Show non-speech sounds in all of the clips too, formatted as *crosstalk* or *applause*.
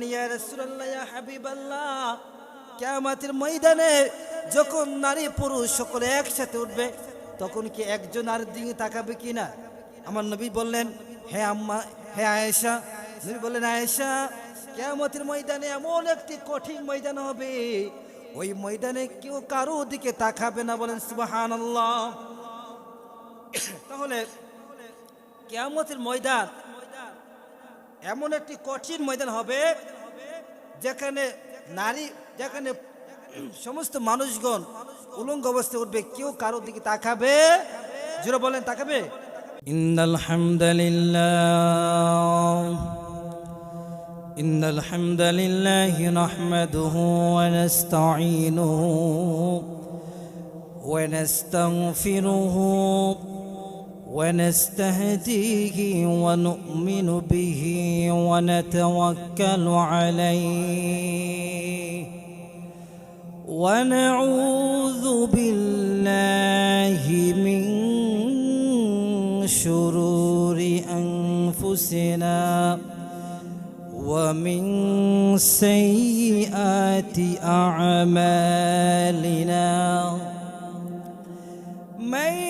বললেন ইয়া ময়দানে যখন নারী পুরুষ সকলে একসাথে উঠবে, তখন কি একজন আর দিকে তাকাবে আমার নবী বললেন, হে আম্মা, হে আয়েশা। নবী বললেন, আয়েশা ময়দানে এমন একটি কঠিন ময়দান হবে, ওই ময়দানে কেউ কারও দিকে তাকাবে না। বলেন, সুবহানাল্লাহ। তাহলে কিয়ামতের ময়দান এমন একটি কঠিন ময়দান হবে যেখানে নারী যেখানে সমস্ত মানুষগণ উলঙ্গ অবস্থায় উঠবে কেউ কারোর দিকে তাকাবে জোরে বলেন তাকাবে إن الحمد لله إن الحمد لله نحمده ونستعينه ونستغفره ونستهديه ونؤمن به ونتوكل عليه. ونعوذ بالله من شرور أنفسنا ومن سيئات أعمالنا. من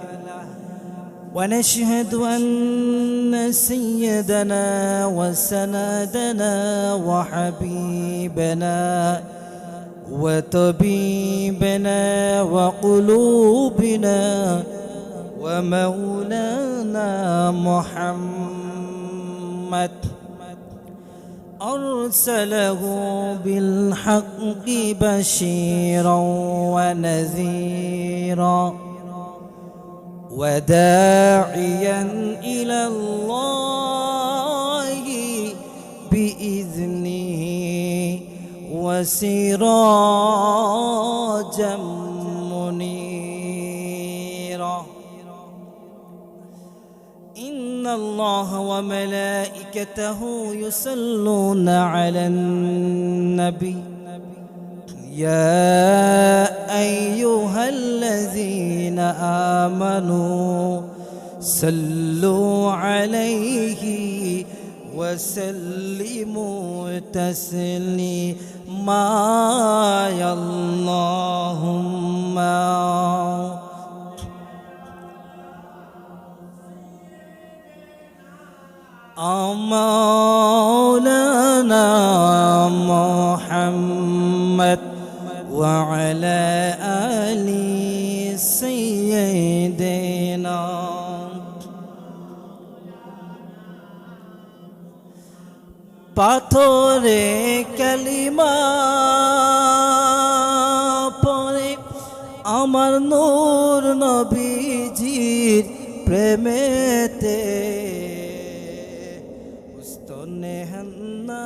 ونشهد أن سيدنا وسندنا وحبيبنا وطبيبنا وقلوبنا ومولانا محمد أرسله بالحق بشيرا ونذيرا وداعيا إلى الله بإذنه وسراجا منيرا. إن الله وملائكته يصلون على النبي. يا أيها الذين آمنوا صلوا عليه وسلموا تسليما يا اللهم. مولانا وعلى آل سيدنا পাথরে কালিমা পরে আমার নূর নবীজির প্রেমেতে উস্তনে হান্না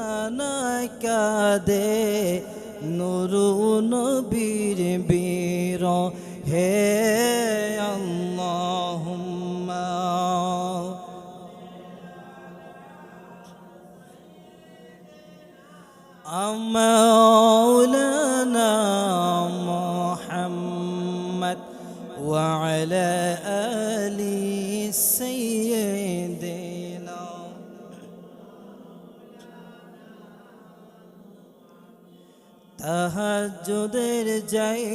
কাদে নুরু নবীর বীর হে আল্লাহুম্মা مولانا محمد وعلى آل سيدنا তাহাজ্জুদের যাই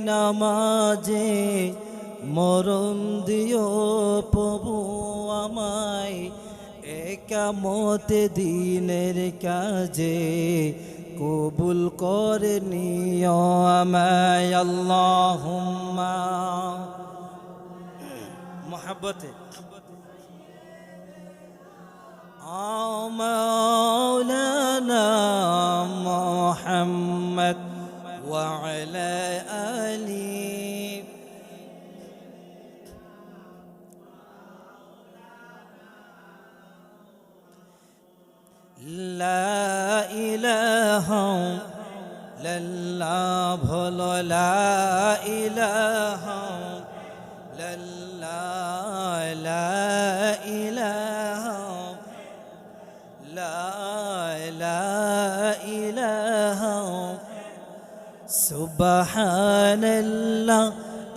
নামাজে মরণ দিও প্রভু আমায়, একামত দিনের কাজে। কবুল করে নিও আমায়, আল্লাহুম্মা। মোহাব্বতে مولانا محمد وعلى آله. لا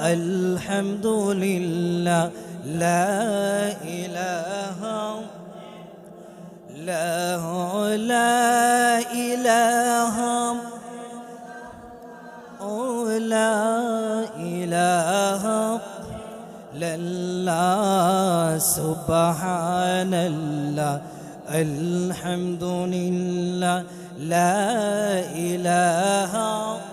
الحمد لله لا إله لا لا إله لا إله لله سبحان الله الحمد لله لا إله لا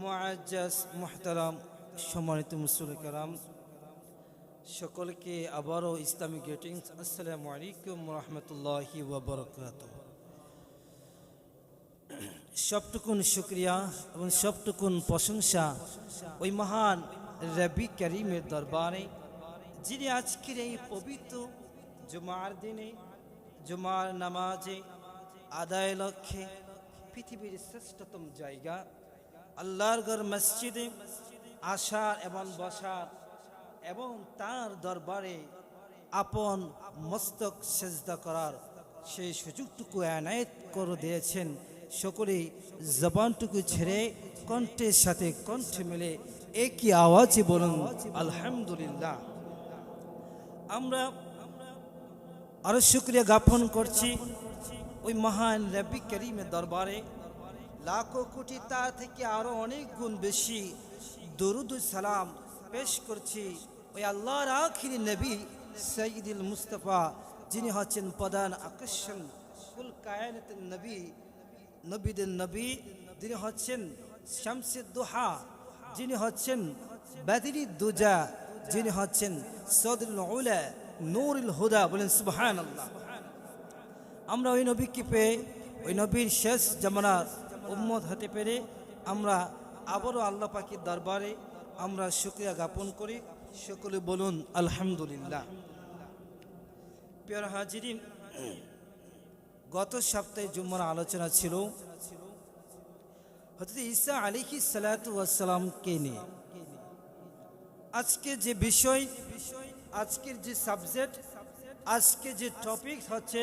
মুআজ্জাজ মুহতারাম সম্মানিত মুসলিকারাম সকলকে আবারও ইসলামিক গ্রিটিংস আসসালামু আলাইকুম রহমতুল্লাহি ওবরকাত সবটুকুন শুক্রিয়া এবং সবটুকুন প্রশংসা ওই মহান রবি করিমের দরবারে, যিনি আজকের এই পবিত্র জুমার দিনে, জুমার নামাজে আদায় লক্ষ্যে পৃথিবীর শ্রেষ্ঠতম জায়গা আল্লাহর ঘর মসজিদে আসার এবং বসার এবং তার দরবারে আপন মস্তক সেজদা করার সেই সুযোগটুকু এনায়েত করে দিয়েছেন। সকলে জবানটুকু ছেড়ে কণ্ঠের সাথে কণ্ঠে মিলে একই আওয়াজে বলুন, আলহামদুলিল্লাহ। আমরা আরও শুক্রিয়া জ্ঞাপন করছি ওই মহান রবি করিমের দরবারে। লাখো কোটি তার থেকে আরও অনেক গুণ বেশি দরুদ সালাম পেশ করছি ওই আল্লাহর আখিরি নবী সঈদুল মুস্তফা, যিনি হচ্ছেন প্রধান আকর্ষণ কুল কায়নাতের নবী, নবীদের নবী, যিনি হচ্ছেন শামসিদ দোহা যিনি হচ্ছেন বাদিনী দুজা যিনি হচ্ছেন সদরুল উলা নূরুল হুদা বলেন সুবহান আল্লাহ আমরা ওই নবীকে পেয়ে, ওই নবীর শেষ জামানার উম্মত হতে পেরে আমরা আবারও আল্লাহ পাখির দরবারে আমরা শুক্রিয়া জ্ঞাপন করি। সকলে বলুন, আলহামদুলিল্লাহ। প্রিয় হাজিরিন, গত সপ্তাহে জুম্মার আলোচনা ছিল হজরত ঈসা আলিহি সালাতামকে নিয়ে। আজকে যে বিষয়, আজকের যে সাবজেক্ট, আজকে যে টপিক হচ্ছে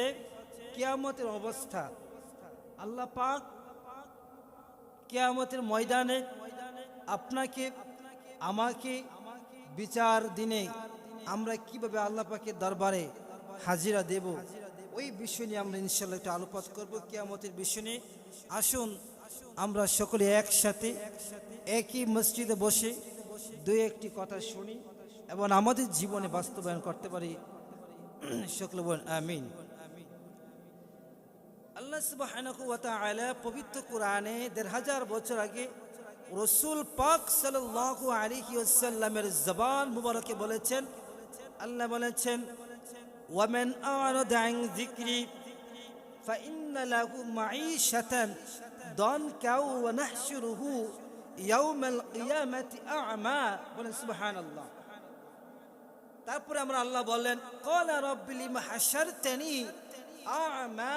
কেয়ামতের অবস্থা। আল্লাহ পাক কেয়ামতের ময়দানে আপনাকে, আমাকে বিচার দিনে আমরা কীভাবে আল্লাহ পাকের দরবারে হাজিরা দেব, ওই বিষয় নিয়ে আমরা ইনশাল্লাহ একটু আলোপাত করব কেয়ামতের বিষয় নিয়ে। আসুন, আমরা সকলে একসাথে একই মসজিদে বসে দুই একটি কথা শুনি এবং আমাদের জীবনে বাস্তবায়ন করতে পারি। *clears throat* সকলে বলেন, আমিন। আল্লাহ সুবহানাহু ওয়া তাআলা পবিত্র কোরআনে দেড় হাজার বছর আগে রসুল পাক সাল্লাল্লাহু আলাইহি ওয়াসাল্লামের জবান মুবারকে বলেছেন আল্লাহ বলেছেন ওয়ামান আ'রাদা আন যিকরি فإن له معيشة ضنكا ونحشره يوم القيامة أعمى বলেন সুবহানাল্লাহ তারপরে আমরা আল্লাহ বললেন কলা রব্বিলি হাসারতানি আ'মা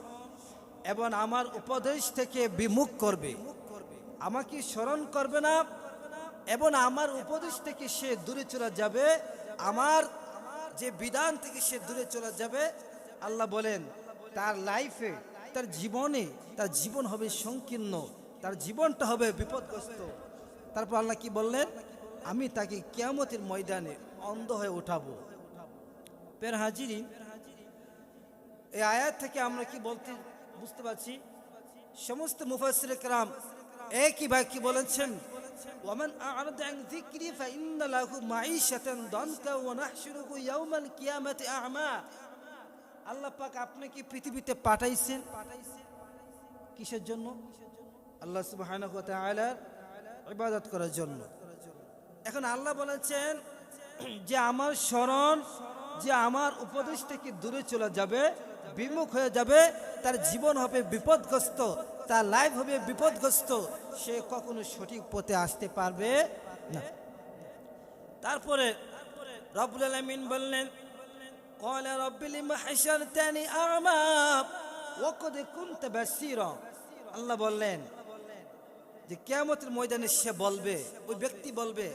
এবং আমার উপদেশ থেকে বিমুখ করবে। আমাকে স্মরণ করবে না এবং আমার উপদেশ থেকে সে দূরে চলে যাবে। আমার যে বিধান থেকে সে দূরে চলে যাবে, আল্লাহ বলেন, তার লাইফে তার জীবনে, তার জীবন হবে সংকীর্ণ, তার জীবনটা হবে বিপদগ্রস্ত। তারপর আল্লাহ কি বললেন? আমি তাকে কিয়ামতের ময়দানে অন্ধ হয়ে উঠাবো। পের হাজিরি এই আয়াত থেকে আমরা কি বলতে বুঝতে পারছি? সমস্ত মুফাসির কালাম একই বাক্যে বলেছেন ওমান আরদ আন যিকরি ফাইন্না লাহু মাঈশাতান দানকা ওয়া নাহশুরুহু ইয়াওমাল কিয়ামাতি আ'মা। আল্লাহ পাক আপনাকে পৃথিবীতে পাঠাইছেন কিসের জন্য? আল্লাহ সুবহানাহু ওয়া তাআলার ইবাদত করার জন্য। এখন আল্লাহ বলেছেন, যে আমার স্মরণ, যে আমার উপদেশ থেকে দূরে চলে যাবে বিমুখ হয়ে যাবে তার জীবন হবে বিপদগ্রস্ত তার লাইফ হবে বিপদগ্রস্ত সে কখনো সঠিক পথে আসতে পারবে না তারপরে রব্বুল আলামিন বললেন قال رب لما حشرتني أعمى وقد كنت بصيرا আল্লাহ বললেন যে কেয়ামতের ময়দানে সে বলবে ওই ব্যক্তি বলবে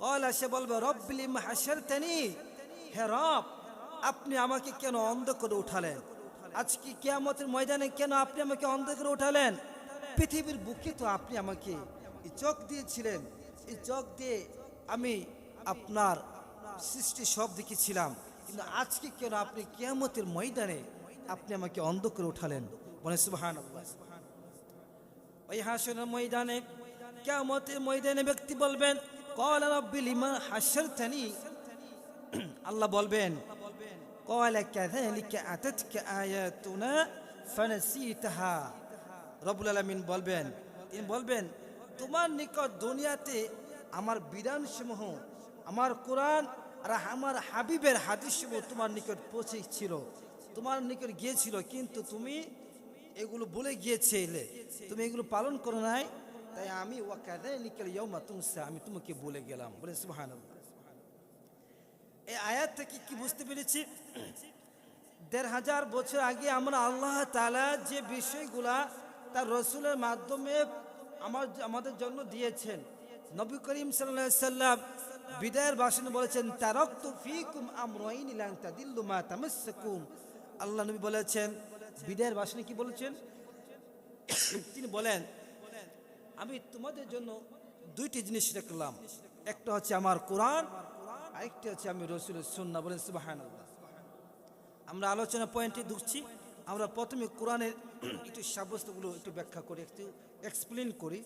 কলা সে বলবে রব্বিলি হাসারতানি হে রব আপনি আমাকে কেন অন্ধ করে উঠালেন? আজকে কেয়ামতের ময়দানে কেন আপনি আমাকে অন্ধ করে উঠালেন? পৃথিবীর বুকে তো আপনি আমাকে এই চোখ দিয়েছিলেন এই চোখ দিয়ে আমি আপনার সৃষ্টি সব দেখেছিলাম কিন্তু আজকে কেন আপনি কেয়ামতের ময়দানে আপনি আমাকে অন্ধ করে উঠালেন? বলে সুবাহান ওই হাসনের ময়দানে কেমতের ময়দানে ব্যক্তি বলবেন, কল রব্বি লিমা হাসরতানি আল্লাহ বলবেন قال كذلك أتتك آياتنا فنسيتها রব্বুল আলামিন বলবেন তিনি বলবেন তোমার নিকট দুনিয়াতে আমার বিধানসমূহ আমার কোরআন আর আমার হাবিবের হাদিসসমূহ তোমার নিকট পৌঁছেছিল তোমার নিকট গিয়েছিল কিন্তু তুমি এগুলো বলে গিয়েছিলে তুমি এগুলো পালন করো নাই তাই আমি ওয়াকাদে নিকেল ইয়মা তুমসা আমি তোমাকে বলে গেলাম বলে সুবহানাল্লাহ এই আয়াত থেকে কি বুঝতে পেরেছি? দেড় হাজার বছর আগে আমরা আল্লাহ তালা যে বিষয়গুলা তার রসুলের মাধ্যমে আমার আমাদের জন্য দিয়েছেন। নবী করিম সাল্লাম বিদায়ের ভাষণে বলেছেন, তারক্ত ফিকুম আমরাইন ইলাং তাদিল্লু মা তামাসসাকুম আল্লাহ নবী বলেছেন, বিদায়ের ভাষণে কি বলেছেন? তিনি বলেন, আমি তোমাদের জন্য দুইটি জিনিস রাখলাম। একটা হচ্ছে আমার কোরআন আরেকটি হচ্ছে আমি রসুলের সুন্না বলেন সুবাহান আমরা আলোচনা পয়েন্টে ঢুকছি, আমরা প্রথমে কোরআনের *clears throat* একটু সাব্যস্তগুলো একটু ব্যাখ্যা করি, একটু এক্সপ্লেন করি।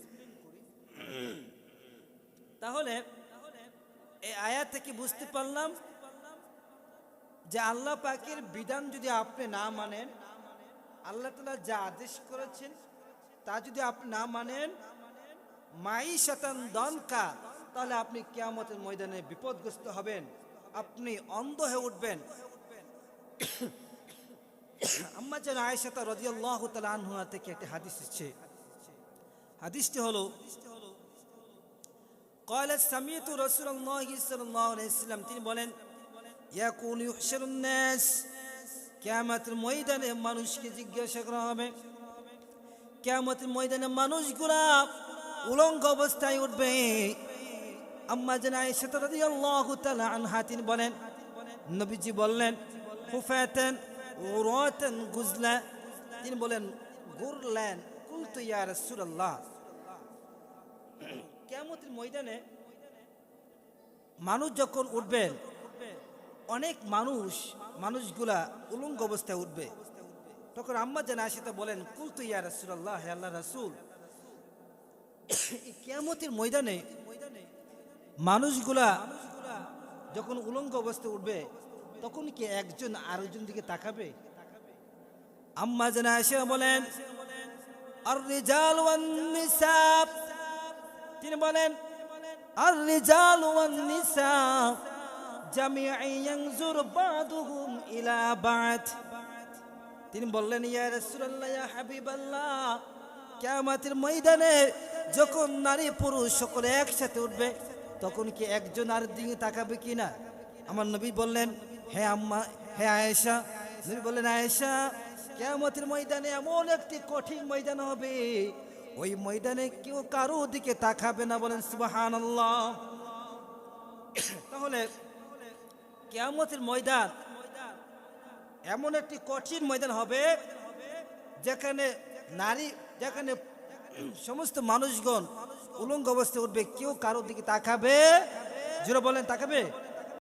তাহলে এই আয়া থেকে বুঝতে পারলাম যে আল্লাহ পাকের বিধান যদি আপনি না মানেন, আল্লাহ তালা যা আদেশ করেছেন তা যদি আপনি না মানেন মাই শতান দনকা তাহলে আপনি কেয়ামতের ময়দানে বিপদগ্রস্ত হবেন আপনি অন্ধ হয়ে উঠবেন *coughs* আম্মা যেন আয়সাতা রদিয়াল্লাহ তালা আনহুয়া থেকে একটি হাদিস এসছে হাদিসটি হলো قال سمعت رسول الله صلى الله عليه وسلم তিনি বলেন ইয়াকুন ইউহশারুন নাস কিয়ামতের ময়দানে মানুষকে জিজ্ঞাসা করা হবে কিয়ামতের ময়দানে মানুষগুলা উলঙ্গ অবস্থায় উঠবে আম্মা জান বলেন, নবীজি বললেন তিনি বলেন, গুরলান, কুলতু ময়দানে মানুষ যখন উঠবেন অনেক মানুষ, মানুষগুলা উলঙ্গ অবস্থায় উঠবে। তখন আম্মা যেন আসিতে বলেন, কুলতু ইয়া রাসূলুল্লাহ, হে আল্লাহ রাসূল। এই কিয়ামতের ময়দানে মানুষগুলা যখন উলঙ্গ অবস্থায় উঠবে, তখন কি একজন আরেকজন দিকে তাকাবে? আম্মা যেন আসে বলেন আর তিনি বলেন আর তিনি বললেন ইয়া হাবিবাল্লাহ, কিয়ামতের ময়দানে যখন নারী পুরুষ সকলে একসাথে উঠবে তখন কি একজন আর দিকে তাকাবে কি না? আমার নবী বললেন, হে আম্মা, হে আয়েশা। নবী বললেন, আয়েশা, কিয়ামতের ময়দানে এমন একটি কঠিন ময়দান হবে। ওই ময়দানে কেউ কারও দিকে তাকাবে না। বলেন, সুবহানাল্লাহ। তাহলে কেয়ামতের ময়দান এমন একটি কঠিন ময়দান হবে, যেখানে নারী, যেখানে সমস্ত মানুষগণ উলঙ্গ অবস্থায় উঠবে কেউ কারোর দিকে তাকাবে? জোরে বলেন তাকাবে?